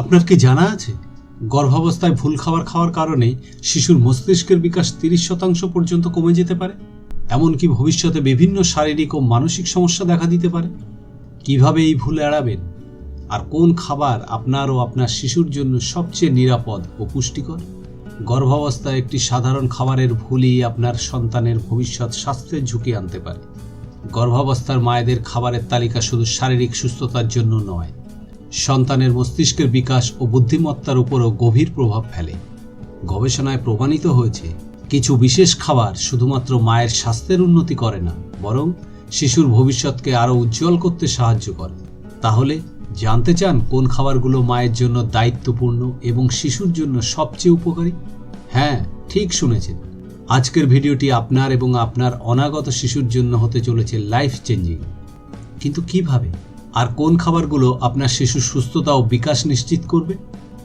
আপনার কি জানা আছে? গর্ভাবস্থায় ভুল খাবার খাওয়ার কারণে শিশুর মস্তিষ্কের বিকাশ তিরিশ শতাংশ পর্যন্ত কমে যেতে পারে। এমনকি ভবিষ্যতে বিভিন্ন শারীরিক ও মানসিক সমস্যা দেখা দিতে পারে। কীভাবে এই ভুল এড়াবেন? আর কোন খাবার আপনার ও আপনার শিশুর জন্য সবচেয়ে নিরাপদ ও পুষ্টিকর? গর্ভাবস্থায় একটি সাধারণ খাবারের ভুলই আপনার সন্তানের ভবিষ্যৎ স্বাস্থ্যের ঝুঁকি আনতে পারে। গর্ভাবস্থার মায়েদের খাবারের তালিকা শুধু শারীরিক সুস্থতার জন্য নয় সন্তানের মস্তিষ্কের বিকাশ ও বুদ্ধিমত্তার উপরও গভীর প্রভাব ফেলে। গবেষণায় প্রমাণিত হয়েছে, কিছু বিশেষ খাবার শুধুমাত্র মায়ের স্বাস্থ্যের উন্নতি করে না, বরং শিশুর ভবিষ্যৎকে আরও উজ্জ্বল করতে সাহায্য করে। তাহলে, জানতে চান কোন খাবারগুলো মায়ের জন্য দায়িত্বপূর্ণ এবং শিশুর জন্য সবচেয়ে উপকারী? হ্যাঁ ঠিক শুনেছেন। আজকের ভিডিওটি আপনার এবং আপনার অনাগত শিশুর জন্য হতে চলেছে লাইফ চেঞ্জিং কিন্তু কীভাবে? আর কোন খাবারগুলো আপনার শিশুর সুস্থতা ও বিকাশ নিশ্চিত করবে?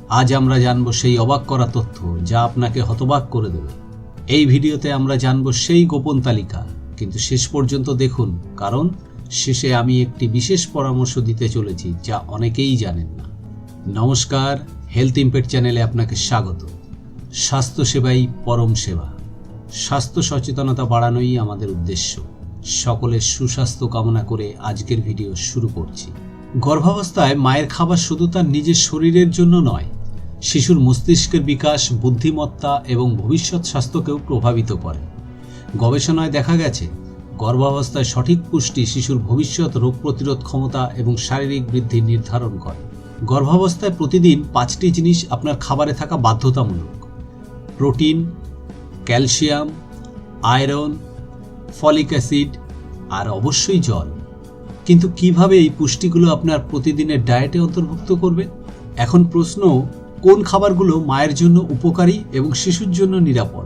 আজ আমরা জানব সেই অবাক করা তথ্য যা আপনাকে হতবাক করে দেবে। এই ভিডিওতে আমরা জানব সেই গোপন তালিকা। কিন্তু শেষ পর্যন্ত দেখুন, কারণ শেষে আমি একটি বিশেষ পরামর্শ দিতে চলেছি যা অনেকেই জানেন না। নমস্কার হেলথ ইম্প্যাক্ট চ্যানেলে আপনাকে স্বাগত। স্বাস্থ্যসেবাই পরম সেবা। স্বাস্থ্য সচেতনতা বাড়ানোই আমাদের উদ্দেশ্য। সকলের সুস্বাস্থ্য কামনা করে আজকের ভিডিও শুরু করছি। গর্ভাবস্থায় মায়ের খাবার শুধু তার নিজের শরীরের জন্য নয়, শিশুর মস্তিষ্কের বিকাশ, বুদ্ধিমত্তা এবং ভবিষ্যৎ স্বাস্থ্যকেও প্রভাবিত করে। গবেষণায় দেখা গেছে, গর্ভাবস্থায় সঠিক পুষ্টি শিশুর ভবিষ্যৎ রোগ প্রতিরোধ ক্ষমতা এবং শারীরিক বৃদ্ধি নির্ধারণ করে। গর্ভাবস্থায় প্রতিদিন পাঁচটি জিনিস আপনার খাবারে থাকা বাধ্যতামূলক। Protein, calcium, iron folic acid আর অবশ্যই জল। কিন্তু কীভাবে এই পুষ্টিগুলো আপনার প্রতিদিনের ডায়েটে অন্তর্ভুক্ত করবেন এখন প্রশ্ন, কোন খাবারগুলো মায়ের জন্য উপকারী এবং শিশুর জন্য নিরাপদ?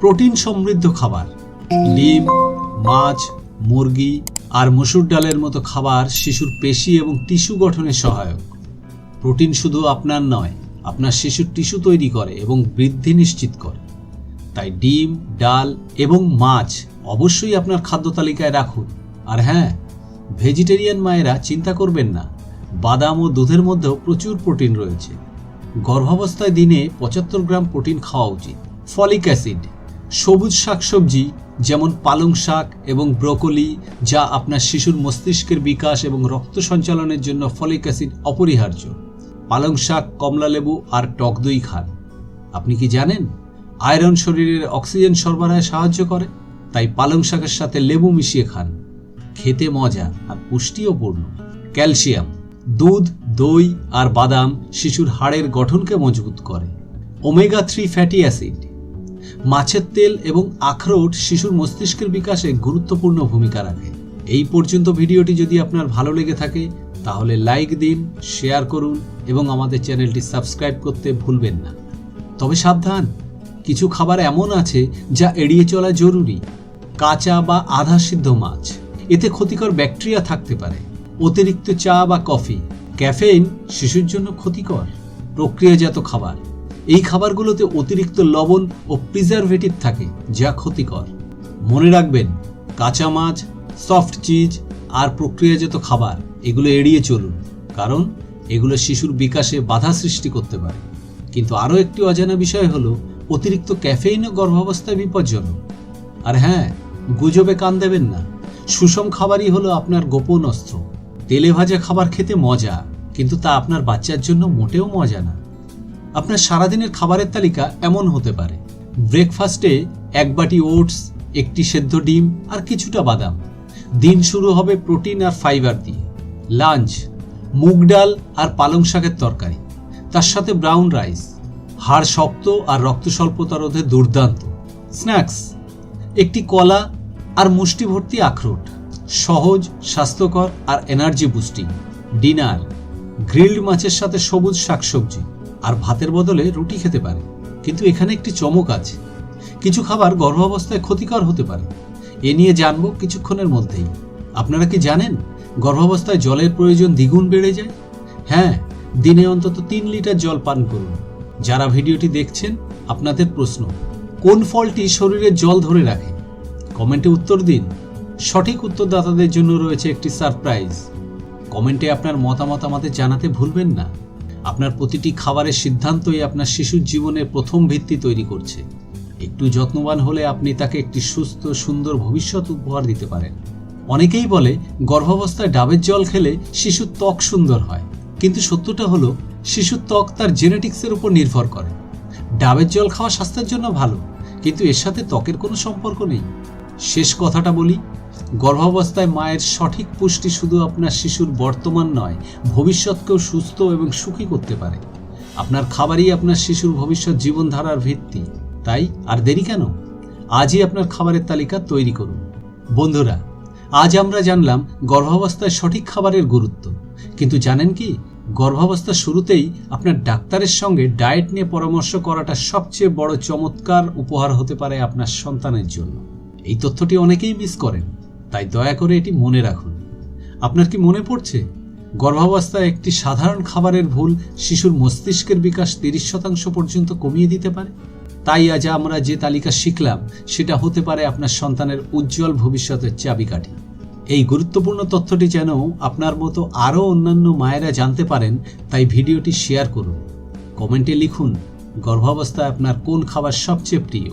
প্রোটিন সমৃদ্ধ খাবার ডিম মাছ, মুরগি আর মসুর ডালের মতো খাবার শিশুর পেশি এবং টিস্যু গঠনে সহায়ক। প্রোটিন শুধু আপনার নয়, আপনার শিশুর টিস্যু তৈরি করে এবং বৃদ্ধি নিশ্চিত করে। তাই ডিম, ডাল এবং মাছ অবশ্যই আপনার খাদ্য তালিকায় রাখুন। আর হ্যাঁ ভেজিটেরিয়ান মায়েরা চিন্তা করবেন না, বাদাম ও দুধের মধ্যেও প্রচুর প্রোটিন রয়েছে। গর্ভাবস্থায় দিনে পঁচাত্তর গ্রাম প্রোটিন খাওয়া উচিত। ফলিক অ্যাসিড, সবুজ শাকসবজি যেমন পালং শাক এবং ব্রোকলি, যা আপনার শিশুর মস্তিষ্কের বিকাশ এবং রক্ত সঞ্চালনের জন্য ফলিক অ্যাসিড অপরিহার্য। পালং শাক, কমলালেবু আর টক দই খান। আপনি কি জানেন? আয়রন শরীরের অক্সিজেন সরবরাহে সাহায্য করে, তাই পালং শাকের সাথে লেবু মিশিয়ে খান। খেতে মজা আর পুষ্টিও পূর্ণ। ক্যালসিয়াম, দুধ, দই আর বাদাম শিশুর হাড়ের গঠনকে মজবুত করে। ওমেগা থ্রি ফ্যাটি অ্যাসিড, মাছের তেল এবং আখরোট শিশুর মস্তিষ্কের বিকাশে গুরুত্বপূর্ণ ভূমিকা রাখে। এই পর্যন্ত ভিডিওটি যদি আপনার ভালো লেগে থাকে, তাহলে লাইক দিন, শেয়ার করুন এবং আমাদের চ্যানেলটি সাবস্ক্রাইব করতে ভুলবেন না। তবে সাবধান! কিছু খাবার এমন আছে যা এড়িয়ে চলা জরুরি, কাঁচা বা আধা সিদ্ধ মাছ। এতে ক্ষতিকর ব্যাকটেরিয়া থাকতে পারে। অতিরিক্ত চা বা কফি, ক্যাফেইন শিশুর জন্য ক্ষতিকর। প্রক্রিয়াজাত খাবার, এই খাবারগুলোতে অতিরিক্ত লবণ ও প্রিজারভেটিভ থাকে যা ক্ষতিকর। মনে রাখবেন, কাঁচা মাছ সফট চিজ আর প্রক্রিয়াজাত খাবার, এগুলো এড়িয়ে চলুন, কারণ এগুলো শিশুর বিকাশে বাধা সৃষ্টি করতে পারে। কিন্তু আরও একটি অজানা বিষয় হলো অতিরিক্ত ক্যাফেইনও গর্ভাবস্থায় বিপজ্জনক। আর হ্যাঁ গুজবে কান দেবেন না। সুষম খাবারই হলো আপনার গোপন অস্ত্র। তেলে ভাজা খাবার খেতে মজা, কিন্তু তা আপনার বাচ্চার জন্য মোটেও মজা না। আপনার সারাদিনের খাবারের তালিকা এমন হতে পারে। ব্রেকফাস্টে এক বাটি ওটস, একটি সেদ্ধ ডিম আর কিছুটা বাদাম। দিন শুরু হবে প্রোটিন আর ফাইবার দিয়ে। লাঞ্চ, মুগ ডাল আর পালং শাকের তরকারি। তার সাথে ব্রাউন রাইস। হাড় শক্ত আর রক্ত স্বল্পতা রোধে দুর্দান্ত। স্ন্যাক্স, একটি কলা আর মুষ্টি ভর্তি আখরোট, সহজ, স্বাস্থ্যকর আর এনার্জি বুস্টিং। ডিনার, গ্রিল্ড মাছের সাথে সবুজ শাকসবজি আর ভাতের বদলে রুটি খেতে পারে। কিন্তু এখানে একটি চমক আছে। কিছু খাবার গর্ভাবস্থায় ক্ষতিকর হতে পারে। এ নিয়ে জানব কিছুক্ষণের মধ্যেই। আপনারা কি জানেন গর্ভাবস্থায় জলের প্রয়োজন দ্বিগুণ বেড়ে যায়? হ্যাঁ দিনে অন্তত তিন লিটার জল পান করুন। যারা ভিডিওটি দেখছেন, আপনাদের প্রশ্ন, কোন ফলটি শরীরে জল ধরে রাখে? কমেন্টে উত্তর দিন। সঠিক উত্তরদাতাদের জন্য রয়েছে একটি সারপ্রাইজ। কমেন্টে আপনার মতামত আমাদের জানাতে ভুলবেন না। আপনার প্রতিটি খাবারের সিদ্ধান্তই আপনার শিশুর জীবনের প্রথম ভিত্তি তৈরি করছে। একটু যত্নবান হলে আপনি তাকে একটি সুস্থ, সুন্দর ভবিষ্যৎ উপহার দিতে পারেন। অনেকেই বলে, গর্ভাবস্থায় ডাবের জল খেলে শিশুর ত্বক সুন্দর হয়। কিন্তু সত্যটা হলো শিশুর ত্বক তার জেনেটিক্সের উপর নির্ভর করে। ডাবের জল খাওয়া স্বাস্থ্যের জন্য ভালো, কিন্তু এর সাথে ত্বকের কোনো সম্পর্ক নেই। শেষ কথাটা বলি, গর্ভাবস্থায় মায়ের সঠিক পুষ্টি শুধু আপনার শিশুর বর্তমান নয়, ভবিষ্যৎকেও সুস্থ এবং সুখী করতে পারে। আপনার খাবারই আপনার শিশুর ভবিষ্যৎ জীবনধারার ভিত্তি। তাই আর দেরি কেন? আজই আপনার খাবারের তালিকা তৈরি করুন। বন্ধুরা, আজ আমরা জানলাম গর্ভাবস্থায় সঠিক খাবারের গুরুত্ব। কিন্তু জানেন কি? গর্ভাবস্থার শুরুতেই আপনার ডাক্তারের সঙ্গে ডায়েট নিয়ে পরামর্শ করাটা সবচেয়ে বড় চমৎকার উপহার হতে পারে আপনার সন্তানের জন্য। এই তথ্যটি অনেকেই মিস করেন, তাই দয়া করে এটি মনে রাখুন। আপনার কি মনে পড়ছে? গর্ভাবস্থায় একটি সাধারণ খাবারের ভুল শিশুর মস্তিষ্কের বিকাশ তিরিশ শতাংশ পর্যন্ত কমিয়ে দিতে পারে? তাই আজ আমরা যে তালিকা শিখলাম, সেটা হতে পারে আপনার সন্তানের উজ্জ্বল ভবিষ্যতের চাবিকাঠি। এই গুরুত্বপূর্ণ তথ্যটি যেন আপনার মতো আরও অন্যান্য মায়েরা জানতে পারেন, তাই ভিডিওটি শেয়ার করুন। কমেন্টে লিখুন, গর্ভাবস্থায় আপনার কোন খাবার সবচেয়ে প্রিয়?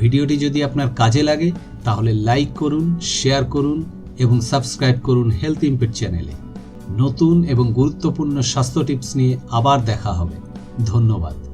ভিডিওটি যদি আপনার কাজে লাগে, তাহলে লাইক করুন, শেয়ার করুন এবং সাবস্ক্রাইব করুন হেলথ ইম্পেক্ট চ্যানেলে। নতুন এবং গুরুত্বপূর্ণ স্বাস্থ্য টিপস নিয়ে আবার দেখা হবে। ধন্যবাদ।